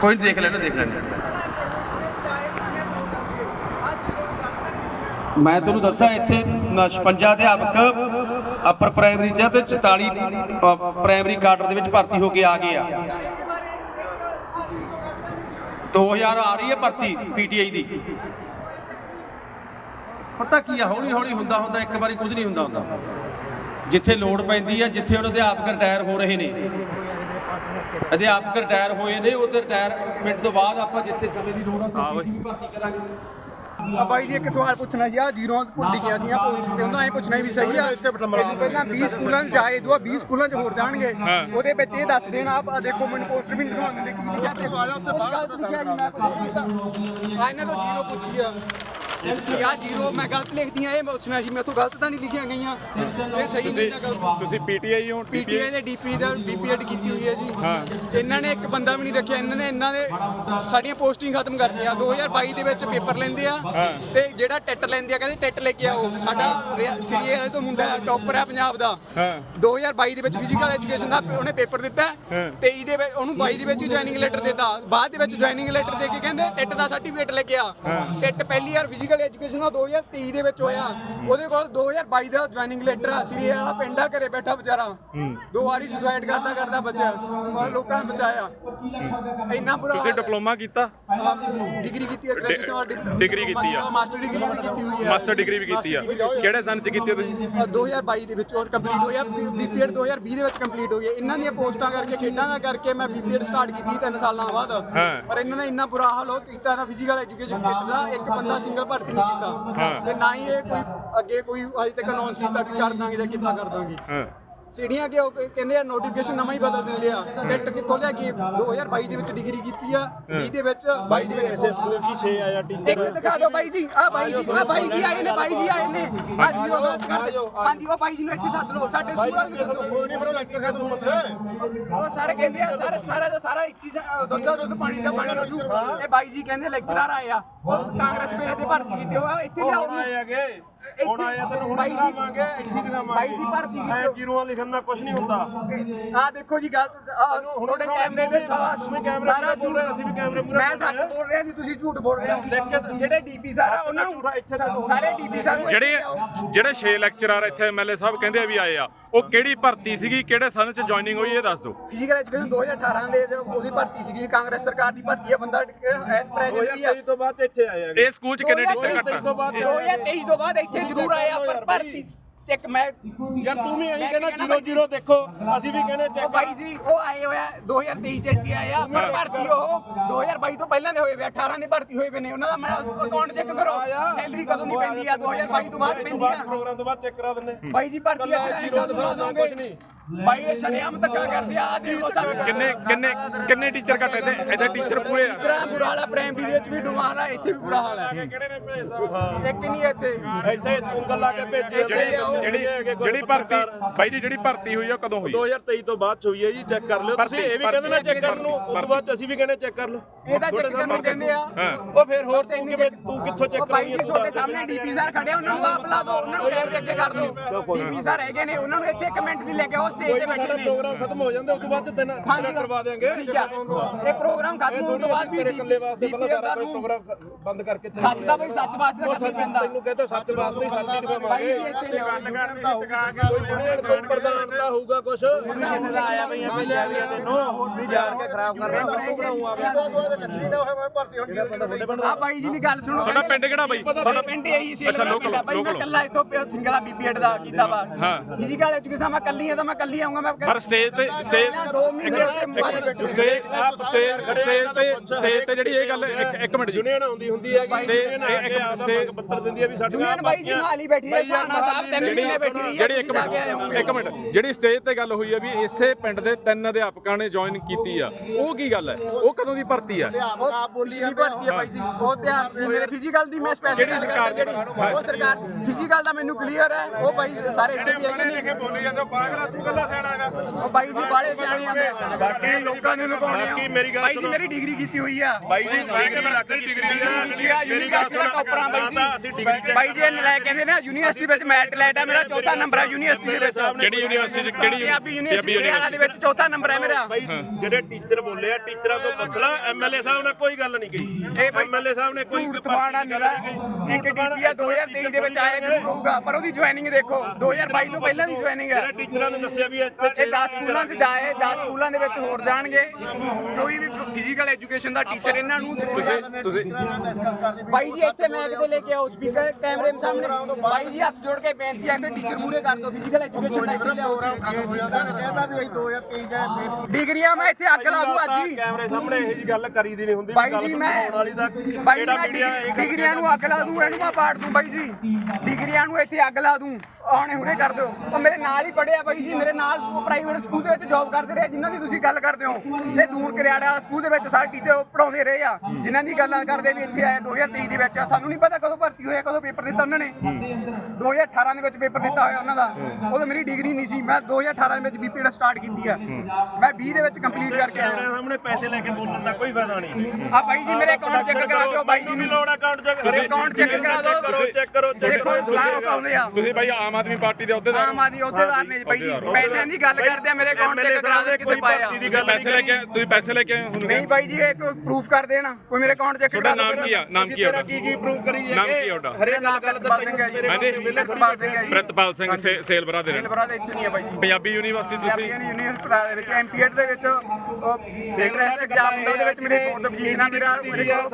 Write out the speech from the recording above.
ਕੋਈ ਨਹੀਂ ਦੇਖ ਲੈਣਾ ਦੇਖ ਲੈਣਾ। ਮੈਂ ਤੁਹਾਨੂੰ ਦੱਸਾਂ, ਇੱਥੇ 56 ਅਧਿਆਪਕ ਅਪਰ ਪ੍ਰਾਇਮਰੀ ਚ ਤੇ 44 ਪ੍ਰਾਇਮਰੀ ਕਾਡਰ ਦੇ ਵਿੱਚ ਭਰਤੀ ਹੋ ਕੇ ਆ ਗਏ ਆ। 2000 ਆ ਰਹੀ ਹੈ ਭਰਤੀ ਪੀਟੀਆਈ ਦੀ। ਪਤਾ ਕੀ ਆ ਹੌਲੀ ਹੌਲੀ ਹੁੰਦਾ ਹੁੰਦਾ, ਇੱਕ ਵਾਰੀ ਕੁਝ ਨਹੀਂ ਹੁੰਦਾ ਹੁੰਦਾ। ਜਿੱਥੇ ਲੋੜ ਪੈਂਦੀ ਹੈ ਜਿੱਥੇ ਹੁਣ ਅਧਿਆਪਕ ਰਿਟਾਇਰ ਹੋ ਰਹੇ ਨੇ। ਅਧਿਆਪਕ ਰਿਟਾਇਰ ਹੋਏ ਨੇ ਉਹ ਤੇ ਰਿਟਾਇਰਮੈਂਟ ਤੋਂ ਬਾਅਦ ਆਪਾਂ ਜਿੱਥੇ ਸਮੇਂ ਦੀ ਲੋੜ ਆ ਉੱਥੇ ਵੀ ਭਰਤੀ ਕਰਾਂਗੇ। ਆ ਬਾਈ ਜੀ ਇੱਕ ਸਵਾਲ ਪੁੱਛਣਾ ਸੀ ਆ ਜ਼ੀਰੋ ਭੁੱਲ ਗਿਆ ਸੀ ਆ ਤੇ ਉਹਨਾਂ ਇਹ ਪੁੱਛਣਾ ਵੀ ਸਹੀ ਆ। ਪਹਿਲਾਂ 20 ਸਕੂਲਾਂ 'ਚ ਜਾਏ ਦੁਆ 20 ਸਕੂਲਾਂ 'ਚ ਹੋਰ ਜਾਣਗੇ। ਉਹਦੇ ਵਿੱਚ ਇਹ ਦੱਸ ਦੇਣ ਆਪ ਦੇਖੋ ਮੈਨੂੰ ਪੋਸਟਰ ਵੀ ਦਿਖਾਉਣ ਦਿੰਦੇ ਕੀ ਲਿਖਿਆ ਤੇ ਆ ਜਾ ਉੱਥੇ ਬਾਹਰ ਲਿਖਿਆ ਜੀ ਮੈਂ ਕੁਝ ਨਹੀਂ ਕੀਤਾ ਆ ਇਹਨਾਂ ਤੋਂ ਜ਼ੀਰੋ ਪੁੱਛੀ ਆ। ਯਾ ਜ਼ੀਰੋ ਮੈਂ ਗਲਤ ਲਿਖਦੀ ਆ ਇਹ ਪੁੱਛਣਾ ਸੀ ਮੇਰੇ ਤੋਂ ਗਲਤ ਤਾਂ ਨਹੀਂ ਲਿਖੀਆਂ ਗਈਆਂ। ਇਹ ਸਹੀ ਨਹੀਂ ਨਾ ਗਲਤ। ਤੁਸੀਂ ਪੀਟੀਆਈ ਹੋ ਪੀਟੀਆਈ ਦੇ ਡੀਪੀ ਦਾ ਬੀਪੀਐਡ ਕੀਤੀ ਹੋਈ ਹੈ ਜੀ। ਇਹਨਾਂ ਨੇ ਇੱਕ ਬੰਦਾ ਵੀ ਨਹੀਂ ਰੱਖਿਆ ਇਹਨਾਂ ਨੇ ਇਹਨਾਂ ਦੇ ਸਾਡੀਆਂ ਪੋਸਟਿੰਗ ਖਤਮ ਕਰਤੀਆਂ 2022 ਦੇ ਵਿੱਚ ਪੇਪਰ ਲੈਂਦੇ ਆ ਤੇ ਜਿਹੜਾ ਟੈਟ ਲੈਂਦੇ ਆ ਕਹਿੰਦੇ ਟੈਟ ਲੈ ਕੇ ਆਓ। ਸਾਡਾ ਸੀਏ ਵਾਲੇ ਤੋਂ ਮੁੰਡਾ ਟੌਪਰ ਆ ਪੰਜਾਬ ਦਾ। ਹਾਂ। 2022 ਦੇ ਵਿੱਚ ਫਿਜ਼ੀਕਲ ਐਜੂਕੇਸ਼ਨ ਦਾ ਉਹਨੇ ਪੇਪਰ ਦਿੱਤਾ 23 ਦੇ ਵਿੱਚ ਉਹਨੂੰ 22 ਦੇ ਵਿੱਚ ਜੁਆਇਨਿੰਗ ਲੈਟਰ ਦਿੱਤਾ। ਬਾਅਦ ਦੇ ਵਿੱਚ ਜੁਆਇਨਿੰਗ ਲੈਟਰ ਦੇ ਕੇ ਕਹਿੰਦੇ ਟੈਟ ਦਾ ਸਰਟੀਫਿਕੇਟ ਲੈ ਕੇ ਆ। ਟੈਟ ਪਹਿਲੀ ਵਾਰ ਫਿਜ਼ੀਕਲ ਐਜੂਕੇਸ਼ਨ ਦਾ 2023 ਦੇ ਵਿੱਚ ਹੋਇਆ। ਉਹਦੇ ਕੋਲ 2022 ਦਾ ਜੁਆਇਨਿੰਗ ਲੈਟਰ ਆ। ਸੀਏ ਵਾਲਾ ਪਿੰਡਾ ਘਰੇ ਬੈਠਾ ਵਿਚਾਰਾ। ਦੋ ਵਾਰੀ ਸੁਸਾਈਡ ਕਰਦਾ ਕਰਦਾ ਬਚਿਆ। ਬਹੁਤ ਲੋਕਾਂ ਨੇ ਬਚਾਇਆ। ਇੰਨਾ ਬੁਰਾ ਤੁਸੀਂ ਡਿਪਲੋਮਾ ਕੀਤਾ? ਡਿਗਰੀ ਕੀਤੀ ਹੈ ਗ੍ਰੈਜੂਏਟ ਡਿਗਰੀ ਕੀਤੀ ਆ। ਮਾਸਟਰ ਡਿਗਰੀ ਵੀ ਕੀਤੀ ਹੋਈ ਹੈ। ਮਾਸਟਰ ਡਿਗਰੀ ਵੀ ਕੀਤੀ ਆ। ਕਿਹੜੇ ਸੰਨ ਚ ਕੀਤੀ ਤੁਸੀਂ? ਅ, 2022 ਦੇ ਵਿੱਚ ਔਰ ਕੰਪਲੀਟ ਹੋਇਆ ਬੀਪੀਐਡ 2020 ਦੇ ਵਿੱਚ ਕੰਪਲੀਟ ਹੋਈ ਹੈ। ਇਹਨਾਂ ਦੀਆਂ ਪੋਸਟਾਂ ਕਰਕੇ ਖੇਡਾਂ ਦਾ ਕਰਕੇ ਮੈਂ ਬੀਪੀਐਡ ਸਟਾਰਟ ਕੀਤੀ 3 ਸਾਲਾਂ ਬਾਅਦ। ਪਰ ਇਹਨਾਂ ਨੇ ਇੰਨਾ ਬੁਰਾ ਹਾਲ ਹੋ ਕੀਤਾ ਨਾ ਫਿਜ਼ੀਕਲ ਐਜੂਕੇਸ਼ਨ ਦਾ। ਇੱਕ ਬੰਦਾ ਸਿੰਗਲ ਭਰਤੀ ਨਹੀਂ ਕੀਤਾ। ਹਾਂ। ਤੇ ਨਾ ਹੀ ਇਹ ਕੋਈ ਅੱਗੇ ਕੋਈ ਅਜੇ ਤੱਕ ਅਨਾਉਂਸ ਕੀਤਾ ਕਿ ਕਰ ਦਾਂਗੇ ਜਾਂ ਕਿੱਦਾਂ ਕਰ ਦਾਂਗੇ। ਹਾਂ। ਸੀੜੀਆਂ ਕਿ ਉਹ ਕਹਿੰਦੇ ਆ ਨੋਟੀਫਿਕੇਸ਼ਨ ਨਵਾਂ ਹੀ ਬਦਲ ਦਿੰਦੇ ਆ। ਟਿਕਟ ਕਿੱਥੋਂ ਲਿਆ ਗਈ 2022 ਦੇ ਵਿੱਚ ਡਿਗਰੀ ਕੀਤੀ ਆ। 20 ਦੇ ਵਿੱਚ 22 ਦੇ ਵਿੱਚ ਐਸਐਸ ਸਕੂਲ ਕੀ 6 ਆਇਆ ਟੀਚਰ ਇੱਕ ਦਿਖਾ ਦਿਓ ਬਾਈ ਜੀ। ਆ ਬਾਈ ਜੀ ਆ ਬਾਈ ਜੀ ਆਏ ਨੇ ਬਾਈ ਜੀ ਆਏ ਨੇ। ਆ ਜੀਰੋ ਦਾ ਕਰ ਹਾਂਜੀ ਉਹ ਬਾਈ ਜੀ ਨੂੰ ਇੱਥੇ ਸੱਦ ਲਓ। ਸਾਡੇ ਸਕੂਲ ਵਾਲੇ ਕੋਈ ਨਹੀਂ ਬਰੋ ਲੈਕਚਰ ਖਾ ਤੂੰ ਉੱਥੇ। ਉਹ ਸਾਰੇ ਕਹਿੰਦੇ ਆ ਸਾਰਾ ਸਾਰਾ ਦਾ ਸਾਰਾ ਇੱਕ ਚੀਜ਼ ਦੁੱਧ ਦਾ ਦੁੱਧ ਪਾਣੀ ਦਾ ਪਾਣੀ ਹੋ ਜੂ। ਇਹ ਬਾਈ ਜੀ ਕਹਿੰਦੇ ਲੈਕਚਰਰ ਆਏ ਆ। ਕਾਂਗਰਸ ਵੇਲੇ ਦੇ ਭਰਤੀ ਕੀਤੇ ਹੋ ਇੱਥੇ ਲਿਆਓ ਹੁਣ ਆਏ ਹੈਗੇ। ਹੁਣ ਆਏ ਆ ਤੈਨੂੰ ਹੁਣ ਬਾਈ ਜੀ- ਕਰਾਵਾਂਗੇ ਇੱਥੇ ਕਰਾਵਾਂਗੇ ਬਾਈ ਜੀ ਭਰਤੀ ਐ ਕੀਤੇ ਜੀਰੋਆਂ ਲਿਖਣ ਨਾਲ ਕੁਝ ਨਹੀਂ ਹੁੰਦਾ। ਆ ਦੇਖੋ ਜੀ ਗਲਤ ਆਹ ਤੁਹਾਡੇ ਕੈਮਰੇ ਦੇ ਸਾਰਾ ਤੁਸੀਂ ਕੈਮਰਾ ਪੂਰਾ ਬੋਲ ਰਹੇ ਅਸੀਂ ਵੀ ਕੈਮਰੇ ਪੂਰਾ ਮੈਂ ਸੱਚ ਬੋਲ ਰਿਹਾ ਜੀ ਤੁਸੀਂ ਝੂਠ ਬੋਲ ਰਹੇ ਹੋ। ਜਿਹੜੇ ਡੀਪੀ ਸਰ ਆ ਉਹਨਾਂ ਨੂੰ ਇੱਥੇ ਤਾਂ ਸਾਰੇ ਡੀਪੀ ਸਰ ਨੂੰ ਜਿਹੜੇ ਜਿਹੜੇ 6 ਲੈਕਚਰਰ ਇੱਥੇ ਐਮਐਲਏ ਸਾਹਿਬ ਕਹਿੰਦੇ ਆ ਵੀ ਆਏ ਆ। ਉਹ ਕਿਹੜੀ ਭਰਤੀ ਸੀਗੀ ਕਿਹੜੇ ਸੰਨ ਚ ਜੁਆਇਨਿੰਗ ਹੋਈ ਇਹ ਦੱਸ ਦਿਓ। ਫਿਜ਼ੀਕਲ ਐਜੂਕੇਸ਼ਨ 2018 ਦੇ ਜੋ ਉਹਦੀ ਭਰਤੀ ਸੀਗੀ ਕਾਂਗਰਸ ਸਰਕਾਰ ਦੀ ਭਰਤੀ ਆ ਬੰਦਾ ਪ੍ਰੈਜ਼ੈਂਟ ਵੀ ਆ। 2023 ਤੋਂ ਬਾਅਦ ਇੱਥੇ ਹੈਗੇ ਇਹ ਸਕੂਲ ਚ ਕਿੰਨੇ ਟੀਚਰ ਘੱਟ ਆ 2023 ਤੋਂ ਬਾਅਦ ਇੱਥੇ ਜ਼ਰੂਰ ਆਇਆ ਪਰ ਭਰਤੀ ਚੈੱਕ ਮੈਂ ਯਾਰ ਤੂੰ ਵੀ ਇਹੀ ਕਹਿੰਦਾ ਜੀਰੋ ਜੀਰੋ ਦੇਖੋ ਅਸੀਂ ਵੀ ਕਹਿੰਦੇ ਉਹ ਚੈੱਕ ਬਾਈ ਜੀ ਉਹ ਆਏ ਹੋਇਆ 2023 ਚ ਇੱਥੇ ਆਇਆ ਪਰ ਭਰਤੀ ਉਹ 2022 ਤੋਂ ਪਹਿਲਾਂ ਦੇ ਹੋਏ ਵੇ 18 ਦੇ ਭਰਤੀ ਹੋਏ ਵੇ ਨੇ ਉਹਨਾਂ ਦਾ ਮੈਂ ਅਕਾਊਂਟ ਚੈੱਕ ਕਰੋ। ਸੈਲਰੀ ਕਦੋਂ ਦੀ ਪੈਂਦੀ ਆ? 2022 ਤੋਂ ਬਾਅਦ ਪੈਂਦੀ ਆ। ਪ੍ਰੋਗਰਾਮ ਤੋਂ ਬਾਅਦ ਚੈੱਕ ਕਰਾ ਦਿੰਦੇ। ਬਾਈ ਜੀ ਭਰਤੀ ਆ ਕੱਲਾ ਜੀਰੋ ਦਿਖਾ ਦਿਓ, ਕੁਛ ਨਹੀਂ। ਬਾਈ ਇਹ ਸ਼ਰੇਆਮ ਧੱਕਾ ਕਰਦੇ ਆ ਆਹ ਦੇਖੋ ਸਭ ਕਿੰਨੇ ਕਿੰਨੇ ਕਿੰਨੇ ਟੀਚਰ ਘੱਟ ਇੱਥੇ ਇੱਥੇ ਟੀਚਰ ਪੂਰੇ ਆ? ਟੀਚਰਾਂ ਬੁਰਾ ਹਾਲ ਆ ਪ੍ਰਾਇਮਰੀ ਦੇ ਵਿੱਚ ਵੀ ਡੁਮਾਰ ਆ ਇੱਥੇ ਵੀ ਬੁਰਾ ਹਾਲ ਹੈ ਕਿਹੜੇ ਨੇ ਭੇਜਦਾ? ਇੱਕ ਨਹੀਂ ਇੱਥੇ। ਇੱਥੇ ਉਂਗਲ ਲਾ ਕੇ ਭੇਜੇ। ਜਿਹੜੀ ਜਿਹੜੀ ਜਿਹੜੀ ਭਰਤੀ ਬਾਈ ਜੀ ਜਿਹੜੀ ਭਰਤੀ ਹੋਈ ਆ ਉਹ ਕਦੋਂ ਹੋਈ 2023 ਤੋਂ ਬਾਅਦ ਚ ਹੋਈ ਹੈ ਜੀ ਚੈੱਕ ਕਰ ਲਿਓ। ਤੁਸੀਂ ਇਹ ਵੀ ਕਹਿੰਦੇ ਨਾ ਚੈੱਕ ਕਰਨ ਨੂੰ ਉਸ ਤੋਂ ਬਾਅਦ ਚ ਅਸੀਂ ਵੀ ਕਹਿੰਦੇ ਚੈੱਕ ਕਰ ਲਓ। ਇਹਦਾ ਚੈੱਕ ਕਰਨ ਨੂੰ ਕਹਿੰਦੇ ਆ। ਉਹ ਫਿਰ ਹੋਰ ਤੂੰ ਕਿਵੇਂ ਤੂੰ ਕਿੱਥੋਂ ਚੈੱਕ ਉਹ ਜੀ ਹੈ ਤੁਹਾਡੇ ਸਾਹਮਣੇ ਡੀਪੀ ਸਰ ਖੜੇ ਆ, ਉਹਨਾਂ ਨੂੰ ਆਪ ਲਾ ਦਿਓ ਉਹਨਾਂ ਨੂੰ ਕੈਮਰੇ ਅੱਗੇ ਕਰ ਦਿਓ ਡੀਪੀ ਸਰ ਹੈਗੇ ਨੇ ਉਹਨਾਂ ਨੂੰ ਇੱਥੇ ਇੱਕ ਮਿੰਟ ਦੀ ਲੈ ਕੇ ਆਓ ਸਟੇਜ ਤੇ ਬੈਠੇ ਸਾਡਾ ਨੇ। ਪ੍ਰੋਗਰਾਮ ਖਤਮ ਹੋ ਜਾਂਦਾ ਉਸ ਤੋਂ ਬਾਅਦ ਤੈਨੂੰ ਕਰਵਾ ਦੇਾਂਗੇ ਠੀਕ ਆ। ਇਹ ਪ੍ਰੋਗਰਾਮ ਖਤਮ ਹੋਣ ਤੋਂ ਬਾਅਦ ਵੀ ਤੇਰੇ ਇਕੱਲੇ ਵਾਸਤੇ ਪਹਿਲਾਂ ਸਾਰਾ ਪ੍ਰੋਗਰਾਮ ਬੰਦ ਕਰਕੇ ਤੇ ਸੱਚ ਦਾ ਬਈ ਸੱਚ ਵਾਸਤੇ ਉਹ ਤਾਂ ਸੱਚ ਕਰਨਾ ਪੈਂਦਾ। ਤੈਨੂੰ ਕਹਿੰਦਾ ਸੱਚ ਵਾਸਤੇ ਹੀ ਸੱਚ ਹੀ ਬਾਈ ਜੀ ਦਿਖਾਵਾਂਗੇ ਇੱਥੇ ਲਿਆਓ। ਕੋਈ ਜੁਨੀਅਰ ਕੋਈ ਪ੍ਰਧਾਨ ਦਾ ਹੋਊਗਾ ਕੁਛ। ਆਇਆ ਬਈ ਅਸੀਂ ਲੈ ਲਿਆ ਤੈਨੂੰ ਹੋਰ ਵੀ ਜਾ ਕੇ ਖਰਾਬ ਕਰ ਰਿਹਾ ਤੂੰ ਬਣਾਉ ਆ ਗਿਆ ਕੱਚੀ ਨਾ ਹੋਇਆ ਮੈਂ ਭਰਤੀ ਹੋਣੀ ਆ ਬਾਈ ਜੀ ਦੀ ਗੱਲ ਸੁਣੋ। ਪਿੰਡ ਕਿਹੜਾ ਬਾਈ? ਸਾਡਾ ਪਿੰਡ ਇਹੀ ਸੀ ਅੱਛਾ, local, ਬਾਈ। ਮੈਂ local। ਕੱਲਾ ਇਥੋਂ ਪਿਆ ਸਿੰਗਲਾ ਬੀਪੀਐਡ ਦਾ ਕੀਤਾ ਵਾ। ਹਾਂ। ਫਿਜ਼ੀਕਲ ਐਜੂਕੇਸ਼ਨ ਮੈਂ ਕੱਲੀ ਆ ਤਾਂ ਮੈਂ ਕੱਲੀ ਆਉਂਗਾ ਮੈਂ ਪਰ ਸਟੇਜ ਤੇ ਸਟੇਜ ਦੋ ਮਹੀਨੇ ਉੱਤੇ ਮੋਬਾਈਲ ਬੈਠੇ ਸਟੇਜ ਆਪ ਸਟੇਜ ਸਟੇਜ ਤੇ ਸਟੇਜ ਤੇ ਜਿਹੜੀ ਇਹ ਗੱਲ ਇੱਕ ਇੱਕ ਮਿੰਟ ਆਉਂਦੀ ਹੁੰਦੀ ਹੈ ਕਿ ਇੱਕ ਕੇ ਆਪਦਾ ਸਟੇ- ਮੰਗ ਪੱਤਰ ਦਿੰਦੀ ਹੈ ਵੀ ਸਾਡੀਆਂ ਜੁਨੀਅਰ ਬਾਈ ਜੀ ਨਾਲ ਹੀ ਬੈਠੀ ਹੈ ਸਾਨਾ ਸਾਹਿਬ ਤਿੰਨ ਮਹੀਨੇ ਬੈਠੀ ਰਹੀ ਹੈ ਜਿਹੜੀ ਇੱਕ ਮਿੰਟ ਇੱਕ ਮਿੰਟ। ਜਿਹੜੀ ਸਟੇਜ ਤੇ ਗੱਲ ਹੋਈ ਆ ਵੀ ਇਸੇ ਪਿੰਡ ਦੇ ਤਿੰਨ ਅਧਿਆਪਕਾਂ ਨੇ ਜੁਆਇਨ ਕੀਤੀ ਆ ਉਹ ਕੀ ਗੱਲ ਹੈ? ਉਹ ਕਦੋਂ ਦੀ ਭਰਤੀ ਆ? ਉਹ ਬੋਲੀ ਭਰਤੀ ਹੈ। ਬਾਈ ਜੀ। ਉਹ ਧਿਆਨ ਚ ਮੇਰੇ ਫਿਜ਼ੀਕਲ ਦੀ ਮੈਂ ਸਪੈਸ਼ਲ ਗੱਲ ਕਰਦਾ ਜਿਹੜੀ ਉਹ ਸਰਕਾਰ ਫਿਜ਼ੀਕਲ ਦਾ ਮੈਨੂੰ ਕਲੀਅਰ ਹੈ। ਉਹ ਬਾਈ ਸਾਰੇ ਇੱਥੇ ਵੀ ਹੈਗੇ ਨੇ ਬੋਲੀ ਜਾਂਦੇ ਪਾਗਲਾ ਤੂੰ ਗੱਲਾਂ ਸਿਆਣਾਗਾ ਉਹ ਬਾਈ ਜੀ ਬਾਲੇ ਸਿਆਣੇ ਆ ਬਾਕੀ ਲੋਕਾਂ ਨੂੰ ਲੁਕਾਉਣੇ ਆ। ਬਾਕੀ ਮੇਰੀ ਗੱਲ ਬਾਈ ਜੀ ਸੁਣੋ। ਮੇਰੀ ਡਿਗਰੀ ਕੀਤੀ ਹੋਈ ਆ। ਬਾਈ ਜੀ ਡਿਗਰੀ ਲੱਗ ਡਿਗਰੀ ਆ। ਯੂਨੀਵਰਸਿਟੀ ਦਾ ਟੌਪਰਾਂ ਬਾਈ ਜੀ। ਅਸੀਂ ਡਿਗਰੀ ਬਾਈ ਜੀ ਇਹ ਲੈ ਕਹਿੰਦੇ ਨੇ ਯੂਨੀਵਰਸਿਟੀ ਵਿੱਚ ਮੈਟ ਲੈਟ ਹੈ ਮੇਰਾ ਚੌਥਾ ਨੰਬਰ ਹੈ ਯੂਨੀਵਰਸਿਟੀ ਦੇ ਵਿੱਚ। ਕਿਹੜੀ ਯੂਨੀਵਰਸਿਟੀ ਚ ਕਿਹੜੀ ਪੰਜਾਬੀ ਯੂਨੀਵਰਸਿਟੀ ਦੇ ਵਿੱਚ ਚੌਥਾ ਨੰਬਰ ਹੈ ਮੇਰਾ। ਜਿਹੜੇ ਟੀਚਰ ਬੋਲੇ ਆ ਟੀਚਰਾਂ ਤੋਂ ਪੁੱਛ ਲੈ ਐਮਐਲਏ ਐਮਐਲਏ ਸਾਹਿਬ ਨੇ ਕੋਈ ਗੱਲ ਨਹੀਂ ਕਹੀ। ਇਹ ਐਮਐਲਏ ਸਾਹਿਬ ਨੇ ਕੋਈ ਤਵਾਣਾ ਨਿਰਾ ਇੱਕ ਡੀਪੀਆ 2023 ਦੇ ਵਿੱਚ ਆਇਆ ਜ਼ਰੂਰ ਹੋਊਗਾ ਪਰ ਉਹਦੀ ਜੁਆਇਨਿੰਗ ਦੇਖੋ 2022 ਤੋਂ ਪਹਿਲਾਂ ਦੀ ਜੁਆਇਨਿੰਗ ਹੈ। ਜਿਹੜੇ ਟੀਚਰਾਂ ਨੇ ਦੱਸਿਆ ਵੀ ਇੱਥੇ ਇਹ 10 ਸਕੂਲਾਂ 'ਚ ਜਾਏ 10 ਸਕੂਲਾਂ ਦੇ ਵਿੱਚ ਹੋਰ ਜਾਣਗੇ। ਕੋਈ ਵੀ ਫਿਜ਼ੀਕਲ ਐਜੂਕੇਸ਼ਨ ਦਾ ਟੀਚਰ ਇਹਨਾਂ ਨੂੰ ਤੁਸੀਂ ਤੁਸੀਂ ਬਾਈ ਜੀ ਇੱਥੇ ਮੈਂ ਕਿਤੇ ਲੈ ਕੇ ਆਓ ਸਪੀਕਰ ਕੈਮਰੇ ਸਾਹਮਣੇ। ਬਾਈ ਜੀ ਹੱਥ ਜੋੜ ਕੇ ਬੇਨਤੀ ਹੈ ਕਿ ਟੀਚਰ ਮੂਰੇ ਕਰ ਦਿਓ ਫਿਜ਼ੀਕਲ ਐਜੂਕੇਸ਼ਨ ਦਾ ਇੱਥੇ ਲਿਆਓ। ਖਤਮ ਹੋ ਜਾਂਦਾ ਤੇ ਕਹਿੰਦਾ ਵੀ ਅਸੀਂ 2023 ਜਾਏ ਡਿਗਰੀਆਂ ਮੈਂ ਇੱਥੇ ਅੱਗ ਲਾ ਦੂੰ ਅੱਜ ਹੀ। ਕੈਮਰੇ ਸਾਹਮਣੇ ਇਹ ਜੀ ਗੱਲ ਕਰੀ ਦੀ ਨਹੀਂ ਹੁੰਦੀ ਬਾਈ ਗੱਲ ਜੀ ਮੈਂ ਬਣਾਉਣ ਵਾਲੀ ਦਾ ਬਾਈ ਜੀ ਕਿਹੜਾ ਮੈਂ media ਡਿਗਰੀ- ਇਹ ਡਿਗਰੀਆਂ ਨੂੰ ਅੱਗ ਲਾ ਦੂੰ ਇਹਨੂੰ ਮੈਂ ਪਾੜ ਦੂੰ ਬਾਈ ਜੀ। ਡਿਗਰੀਆਂ ਨੂੰ ਇੱਥੇ ਅੱਗ ਲਾ ਦੂੰ ਆਉਣੇ ਹੁਣੇ ਕਰ ਦਿਓ। ਉਹ ਮੇਰੇ ਨਾਲ ਹੀ ਪੜਿਆ ਬਾਈ ਜੀ ਮੇਰੇ ਨਾਲ ਪ੍ਰਾਈਵੇਟ ਸਕੂਲ ਦੇ ਵਿੱਚ ਜੌਬ ਕਰਦੇ ਰਹੇ ਜਿਨ੍ਹਾਂ ਦੀ ਤੁਸੀਂ ਗੱਲ ਕਰਦੇ ਹੋ। ਤੇ ਦੂਰ ਕਰਿਆੜਾ ਵਾਲਾ ਸਕੂਲ ਦੇ ਵਿੱਚ ਸਾਰੇ ਟੀਚਰ ਪੜਾਉਂਦੇ ਰਹੇ ਆ ਜਿਨ੍ਹਾਂ ਦੀ ਗੱਲਾਂ ਕਰਦੇ ਵੀ ਇੱਥੇ ਆਏ 2023 ਦੇ ਵਿੱਚ ਸਾਨੂੰ ਨਹੀਂ ਪਤਾ ਕਦੋਂ ਭਰਤੀ ਹੋਇਆ ਕਦੋਂ ਪੇਪਰ ਦਿੱਤਾ ਉਹਨਾਂ ਨੇ। 2018 ਦੇ ਵਿੱਚ ਪੇਪਰ ਦਿੱਤਾ ਹੋਇਆ ਉਹਨਾਂ ਦਾ। ਉਦੋਂ ਮੇਰੀ ਡਿਗਰੀ ਨਹੀਂ ਸੀ ਮੈਂ 2018 ਦੇ ਵਿੱਚ ਬੀਪੀਐਡ ਸਟਾਰਟ ਕੀਤੀ ਆ। ਮੈਂ 20 ਦੇ ਵਿੱਚ ਕੰਪਲੀਟ ਕਰਕੇ ਕੈਮਰੇ ਆਇਆ ਸਾਹਮਣੇ ਪੈਸੇ ਲੈ ਕੇ ਬੋਲਣ ਦਾ ਕੋਈ ਫਾਇਦਾ ਨਹੀਂ ਆ ਬਾਈ ਜੀ ਮੇਰੇ ਅਕਾਊਂਟ ਚੈੱਕ ਕਰਾ ਦਿਓ ਬਾਈ ਜੀ। ਮੈਨੂੰ ਨੂੰ ਲੋੜ ਅਕਾਊਂਟ ਚੈੱਕ ਤੁਸੀਂ account check ਕਰਾ ਦਿਓ। ਕਰੋ ਚੈੱਕ ਕਰੋ check ਦੇਖੋ ਕਰੋ। ਲਾਭ ਪਾਉਂਦੇ ਆ। ਤੁਸੀਂ ਭਾਈ ਆਮ ਆਦਮੀ ਪਾਰਟੀ ਦੇ ਅਹੁਦੇਦਾਰ ਹੋ? ਆਮ ਆਦਮੀ ਅਹੁਦੇਦਾਰ ਨੇ ਜੀ ਬਾਈ ਜੀ। ਅਹੁਦੇਦਾਰ। ਪੈਸਿਆਂ ਦੀ ਗੱਲ ਕਰਦੇ ਆ ਮੇਰੇ ਅਕਾਊਂਟ ਚੈੱਕ ਕਰਾ ਦੇ ਕਿਤੇ ਪਾਇਆ। ਦੀ ਤੁਸੀਂ ਗੱਲ ਪੈਸੇ ਲੈ ਕੇ ਤੁਸੀਂ ਪੈਸੇ ਲੈ ਕੇ ਆਏ ਹੁਣ ਨਹੀਂ ਬਾਈ ਜੀ ਇਹ ਕੋਈ ਪ੍ਰੂਫ ਕਰ ਦੇਣਾ। ਕੋਈ ਮੇਰੇ ਅਕਾਊਂਟ ਚੈੱਕ ਤੁਹਾਡਾ ਕਰਾ ਦਿਓ। ਨਾਮ ਕੀ ਆ? ਨਾਮ ਕੀ ਆ ਤੇਰਾ ਕੀ ਕੀ ਪ੍ਰੂਫ ਕਰੀ ਨਾਮ ਕੀ ਆ ਤੁਹਾਡਾ? ਹਰੇ ਗੱਲ ਗੱਲ ਪ੍ਰਿਤਪਾਲ ਸਿੰਘ ਹੈ ਜੀ। ਹਾਂਜੀ। ਪ੍ਰਿਤਪਾਲ ਸਿੰਘ ਹੈ ਜੀ। ਪ੍ਰਿਤਪਾਲ ਸਿੰਘ ਸੇ- ਸੇਲਵਰਾ ਦੇ ਰਹਿਣ ਸਿਲਵਰਾ ਦੇ ਇੱਥੇ ਨਹੀਂ ਹੈ ਬਾਈ ਜੀ। ਪੰਜਾਬੀ ਯੂਨੀਵਰਸਿਟੀ ਤੁਸੀਂ ਪੰਜਾਬੀਆਂ ਯੂਨੀਵਰਸਿਟੀ ਦੇ ਵਿੱਚ ਐਮਪੀਐਡ ਦੇ ਵਿੱਚ ਉਹ ਸੇਕਰੈਟ ਐਗਜ਼ਾਮ ਹੁੰਦਾ ਉਹਦੇ ਵਿੱਚ ਮੇਰੀ ਫੋਰਥ ਪੋਜੀਸ਼ਨ ਆ ਮੇਰਾ ਮੇਰੇ ਕੋਲ।